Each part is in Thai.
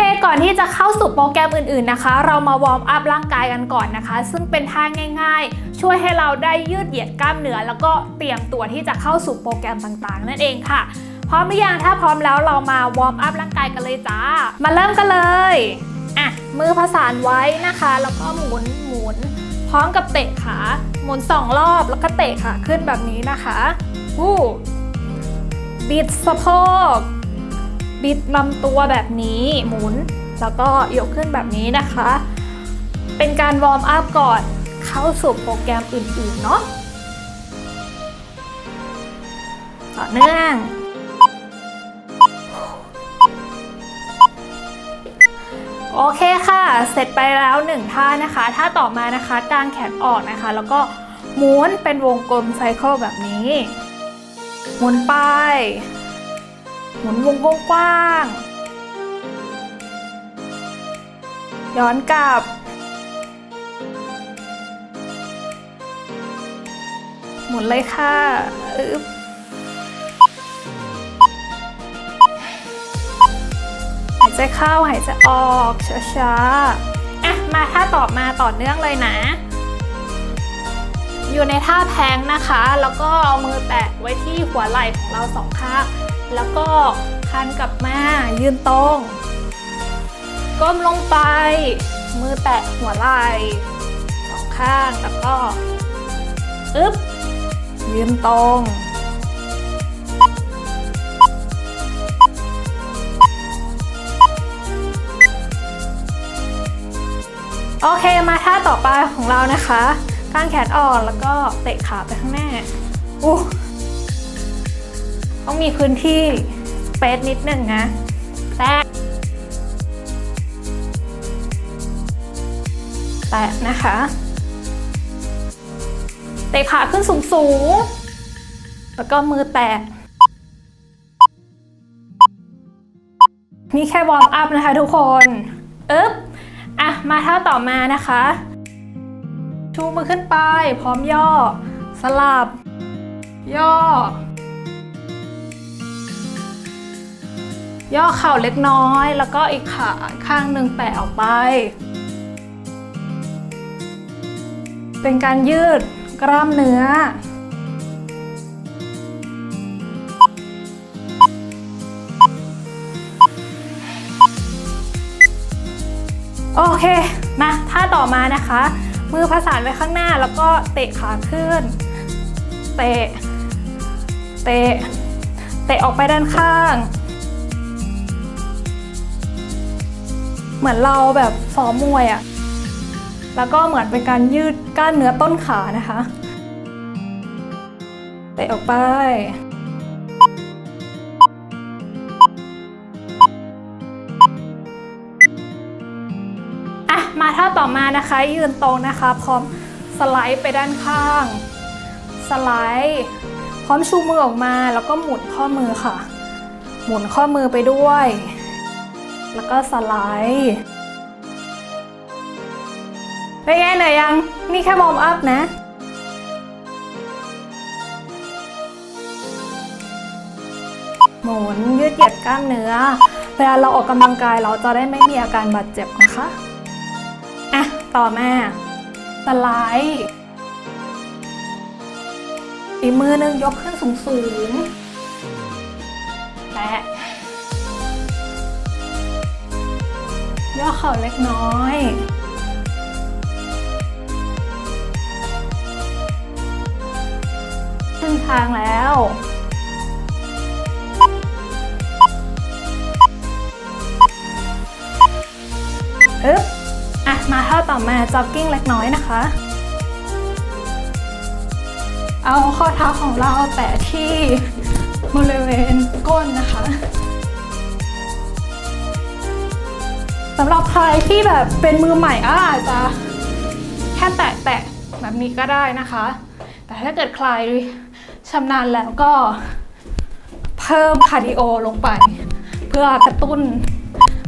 เคก่อนที่จะเข้าสู่โปรแกรมอื่นๆนะคะ เรามาวอร์มอัพร่างกายกันก่อนนะคะ ซึ่งเป็นท่าง่ายๆ ช่วยให้เราได้ยืดเหยียดกล้ามเนื้อแล้วก็เตรียมตัวที่จะเข้าสู่โปรแกรมต่างๆ นั่นเองค่ะ พร้อมหรือยังถ้าพร้อมแล้วเรามาวอร์มอัพร่างกายกันเลยจ้า มาเริ่มกันเลยอะมือผสานไว้นะคะ แล้วก็หมุนหมุนพร้อมกับเตะขาหมุนสองรอบแล้วก็เตะขาขึ้นแบบนี้นะคะวู้บิดสะโพก บิดลำตัวแบบนี้หมุน แล้วก็ยกขึ้นแบบนี้นะคะ เป็นการวอร์มอัพก่อนเข้าสู่โปรแกรมอื่นๆเนาะต่อเนื่องโอเคค่ะ เสร็จไปแล้วหนึ่งท่านะคะ ท่าต่อมานะคะกางแขนออกนะคะ แล้วก็หมุนเป็นวงกลมไซเคิลแบบนี้ หมุนไป หมุนวงกว้างย้อนกลับ หมุนเลยค่ะอึ๊บหายใจเข้าหายใจออกช้าๆอะมาท่าต่อมาต่อเนื่องเลยนะ อยู่ในท่าแพงนะคะ แล้วก็เอามือแตะไว้ที่หัวไหล่ของเราสองข้าง แล้วก็คันกลับมายืนตรง ก้มลงไป มือแตะหัวไหล่สองข้างแล้วก็อึ๊บยืนตรงโอเคมาท่าต่อไปของเรานะคะกางแขนอ่อกแล้วก็เตะขาไปข้างหน้าอู้ ต้องมีพื้นที่สเปซนิดนึงนะแตะแตะนะคะเตะขาขึ้นสูงสูงแล้วก็มือแตะนี่แค่วอร์มอัพนะคะทุกคนอึ๊บอะ มาท่าต่อมานะคะ ชูมือขึ้นไป พร้อมย่อ สลับ ย่อ ย่อเข่าเล็กน้อย แล้วก็อีกขาข้างหนึ่งแตะออกไป เป็นการยืดกล้ามเนื้อ โอเคมาท่าต่อมานะคะ มือผสานไว้ข้างหน้าแล้วก็เตะขาขึ้น เตะ เตะ เตะออกไปด้านข้าง เหมือนเราแบบซ้อมมวยอะแล้วก็เหมือนเป็นการยืดกล้ามเนื้อต้นขานะคะเตะออกไป อะ มาท่าต่อมานะคะ ยืนตรงนะคะ พร้อมสไลด์ไปด้านข้าง สไลด์ พร้อมชูมือออกมาแล้วก็หมุนข้อมือค่ะ หมุนข้อมือไปด้วย แล้วก็สไลด์เป็นไงเหนื่อยยัง นี่แค่วอมอัพนะ หมุนยืดเหยียดกล้ามเนื้อ เวลาเราออกกำลังกายเราจะได้ไม่มีอาการบาดเจ็บนะคะ อะ ต่อมาสไลด์อีกมือหนึงยกขึ้นสูงสูงๆแตะ ย่อเข่าเล็กน้อยครึ่งทางแล้วอึ๊บอะ มาท่าต่อมาจ็อกกิ้งเล็กน้อยนะคะ เอาข้อเท้าของเราแตะที่บริเวณก้นนะคะ สำหรับใครที่แบบเป็นมือใหม่ก็อาจจะแค่แตะแตะแบบนี้ก็ได้นะคะ แต่ถ้าเกิดใครชำนาญแล้วก็เพิ่มคาร์ดิโอลงไป เพื่อกระตุ้น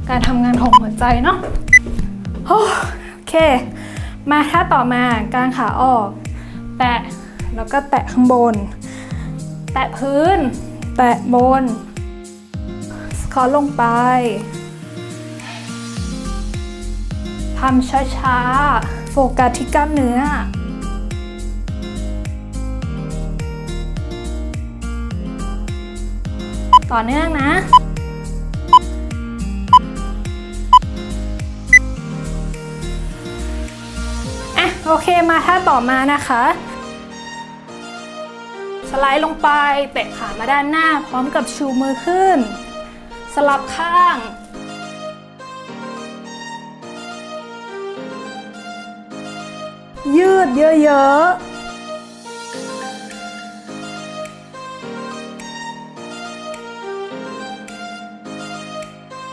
การทำงานของหัวใจเนาะโอเค มาท่าต่อมากางขาออก แตะแล้วก็แตะข้างบน แตะพื้น แตะบนสคอตลงไป ทำช้าๆ โฟกัสที่กล้ามเนื้อ ต่อเนื่องนะอะโอเคมาท่าต่อมานะคะ สไลด์ลงไปเตะขามาด้านหน้าพร้อมกับชูมือขึ้น สลับข้าง ยืดเยอะๆ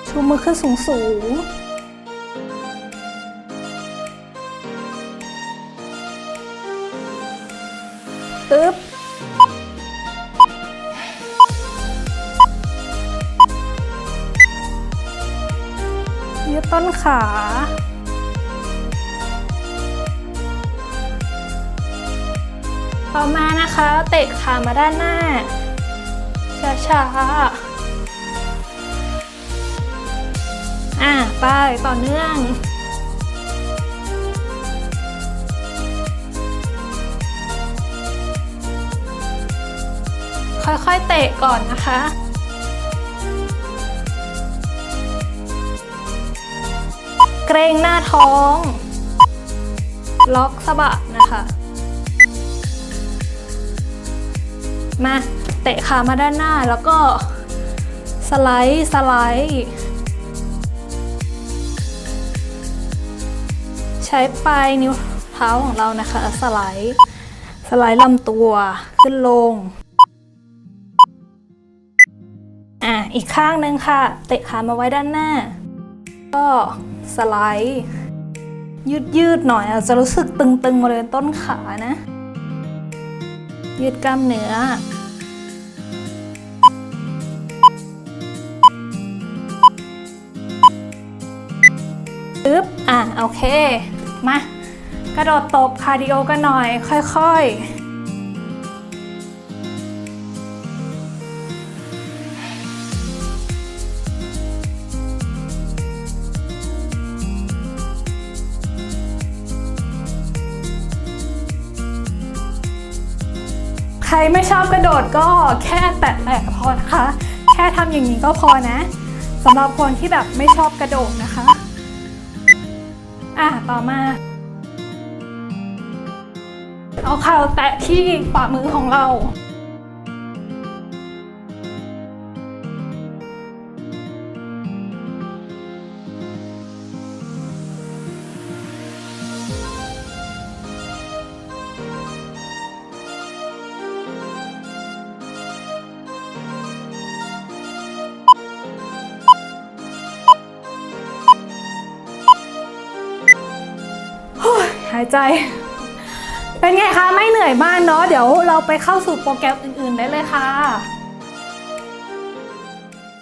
ชูมือขึ้นสูงสูงๆอึ๊บ ยืดต้นขา ต่อมานะคะเตะขามาด้านหน้า ช้าๆ อะไปต่อเนื่อง ค่อยๆเตะก่อนนะคะเกรงหน้าท้อง ล็อกสะบักนะคะ มาเตะขามาด้านหน้าแล้วก็สไลด์สไลด์ใช้ปลายนิ้วเท้าของเรานะคะ สไลด์สไลด์ลำตัวขึ้นลง อะ อีกข้างหนึ่งค่ะ เตะขามาไว้ด้านหน้า ก็สไลด์ ยืดยืดหน่อยอาจจะรู้สึกตึงๆบริเวณต้นขานะ ยืดกล้ามเนื้อ ปึ๊บ อะ โอเค มากระโดดตบคาร์ดิโอกันหน่อย ค่อย ๆ รไม่ชอบกระโดดก็แค่แตะๆพอนะคะ แค่ทำอย่างนี้ก็พอนะสำหรับคนที่แบบไม่ชอบกระโดดนะคะ อะต่อมา เอาเข่าแตะที่ฝ่ามือของเราายใจ เป็นไงคะ ไม่เหนื่อยมากเนาะ เดี๋ยวเราไปเข้าสู่โปรแกรมอื่นๆได้เลยค่ะ